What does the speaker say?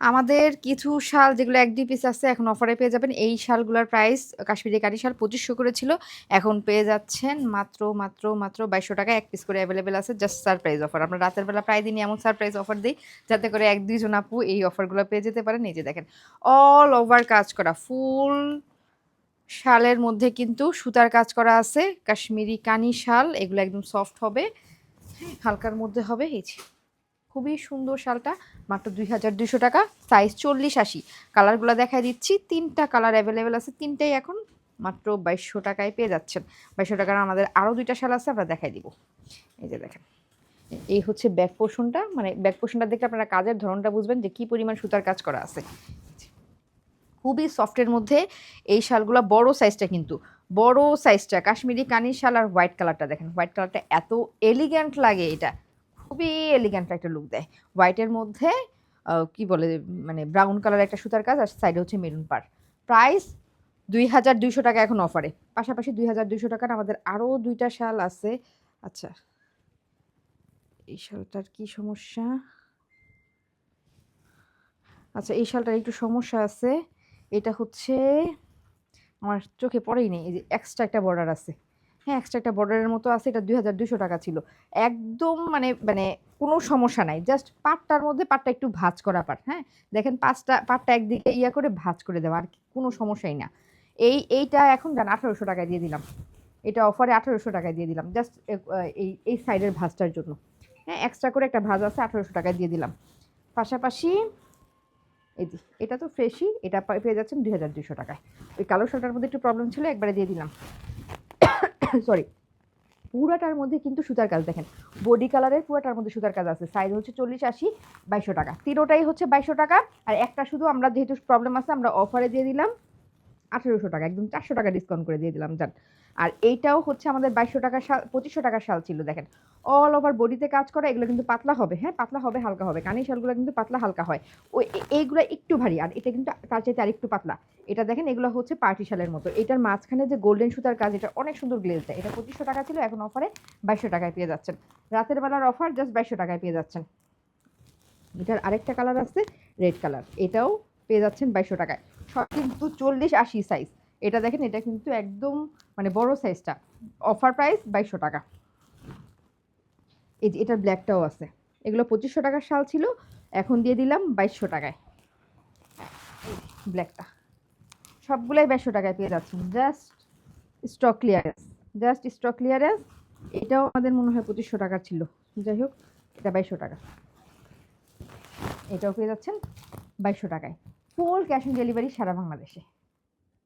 আমাদের কিছু শাল যেগুলো এক দুই পিস আছে, এখন অফারে পেয়ে যাবেন। এই শালগুলোর প্রাইস কাশ্মীরি কারি শাল পঁচিশশো করে ছিল এখন পেয়ে যাচ্ছেন মাত্র মাত্র মাত্র বাইশশো টাকা। এক পিস করে অ্যাভেলেবেল আছে জাস্ট সারপ্রাইজ অফার আমরা রাতের বেলা প্রায় দিনই এমন সারপ্রাইজ অফার দিই, যাতে করে এক দুইজন আপু এই অফারগুলো পেয়ে যেতে পারে নিজে দেখেন অল ওভার কাজ করা, ফুল শালের মধ্যে কিন্তু সুতার কাজ করা আছে, কাশ্মীরি কানি শাল, এগুলো একদম সফট হবে, হালকার মধ্যে হবে, এই খুবই সুন্দর শালটা, মাত্র দুই হাজার দুশো টাকা সাইজ চল্লিশ আশি। কালারগুলো দেখাই দিচ্ছি, তিনটা কালার অ্যাভেলেবেল আছে, তিনটাই এখন মাত্র বাইশশো টাকায় পেয়ে যাচ্ছেন। বাইশশো টাকার আমাদের আরও দুইটা শাল আছে, আমরা দেখাই দিব। এই যে দেখেন, এই হচ্ছে ব্যাক পোর্শনটা মানে ব্যাক পোর্শনটা দেখলে আপনারা কাজের ধরনটা বুঝবেন যে কী পরিমাণ সুতার কাজ করা আছে। খুবই সফটের মধ্যে এই শালগুলো বড় সাইজটা কিন্তু, বড় সাইজটা কাশ্মীরি কানির শাল আর হোয়াইট কালারটা দেখেন। হোয়াইট কালারটা এত এলিগ্যান্ট লাগে এটা। খুবই এলিগ্যান্ট একটা লুক দেয়। হোয়াইটের মধ্যে কি বলে মানে ব্রাউন কালার একটা সুতার কাজ আর সাইডে হচ্ছে মেরুন পার প্রাইস দুই হাজার দুইশো টাকা এখন অফারে পাশাপাশি দুই হাজার দুইশো টাকার আমাদের আরও দুইটা শাল আছে। আচ্ছা এই শালটার কি সমস্যা? আচ্ছা এই শালটার একটু সমস্যা আছে। এটা হচ্ছে, আমার চোখে পড়েই নেই, এই যে এক্সট্রা একটা বর্ডার আছে। হ্যাঁ এক্সট্রা একটা বর্ডারের মতো আছে, এটা দুই হাজার দুশো টাকা ছিল। একদম মানে মানে কোনো সমস্যা নাই জাস্ট পাটটার মধ্যে পাটটা একটু ভাজ করা পাট হ্যাঁ? দেখেন পাঁচটা, পাটটা একদিকে ইয়া করে ভাজ করে দেওয়া, আর কোনো সমস্যাই না। এই, এইটা এখন জান আঠারোশো টাকায় দিয়ে দিলাম। এটা অফারে আঠারোশো টাকায় দিয়ে দিলাম জাস্ট এই এই সাইডের ভাজটার জন্য। হ্যাঁ এক্সট্রা করে একটা ভাজ আছে, আঠারোশো টাকায় দিয়ে দিলাম। পাশাপাশি এই যে, এটা তো ফ্রেশই এটা পেয়ে যাচ্ছেন দুই হাজার দুশো টাকায়। ওই কালো শালটার মধ্যে একটু প্রবলেম ছিল, একবারে দিয়ে দিলাম। সরি পুরাটার মধ্যে কিন্তু সুতার কাজ দেখেন। বডি কালারের পুরাটার মধ্যে সুতার কাজ আছে। সাইজ হচ্ছে চল্লিশ, আশি, বাইশশো টাকা। তিনোটাই হচ্ছে বাইশশো টাকা। আর একটা শুধু আমরা যেহেতু প্রবলেম আছে, আমরা অফারে দিয়ে দিলাম আঠেরোশো টাকা। একদম চারশো টাকা ডিসকাউন্ট করে দিয়ে দিলাম যান আর এইটাও হচ্ছে আমাদের বাইশশো টাকা শাল, পঁচিশশো টাকার শাল ছিল, দেখেন। অল ওভার বডিতে কাজ করা, এগুলো কিন্তু পাতলা হবে হ্যাঁ? পাতলা হবে, হালকা হবে। কানি শালগুলো কিন্তু পাতলা, হালকা হয়। ওই এইগুলো একটু ভারী, আর এটা কিন্তু তার চাইতে আরেকটু পাতলা। এটা দেখেন, এগুলো হচ্ছে পার্টি শালের মতো। এটার মাঝখানে যে গোল্ডেন সুতার কাজ, এটা অনেক সুন্দর গ্লেজ দেয়। এটা পঁচিশশো টাকা ছিল, এখন অফারে বাইশশো টাকায় পেয়ে যাচ্ছেন। রাতের বেলার অফার জাস্ট বাইশশো টাকায় পেয়ে যাচ্ছেন। এটার আরেকটা কালার আছে রেড কালার এটাও পেয়ে যাচ্ছেন বাইশশো টাকায়। সব কিন্তু চল্লিশ আশি সাইজ এটা দেখেন, এটা কিন্তু একদম মানে বড় সাইজটা অফার প্রাইস বাইশশো টাকা। এই যে এটার ব্ল্যাকটাও আছে। এগুলো পঁচিশশো টাকার শাল ছিল, এখন দিয়ে দিলাম বাইশশো টাকায়। ব্ল্যাকটা সবগুলাই বাইশশো টাকায় পেয়ে যাচ্ছেন। Just stock clearance just stock clearance এটাও আমাদের মনে হয় পঁচিশশো টাকার ছিল। যাই হোক, এটা বাইশশো টাকা। এটাও পেয়ে যাচ্ছেন বাইশশো টাকায়। ফুল ক্যাশ অন ডেলিভারি সারা বাংলাদেশে।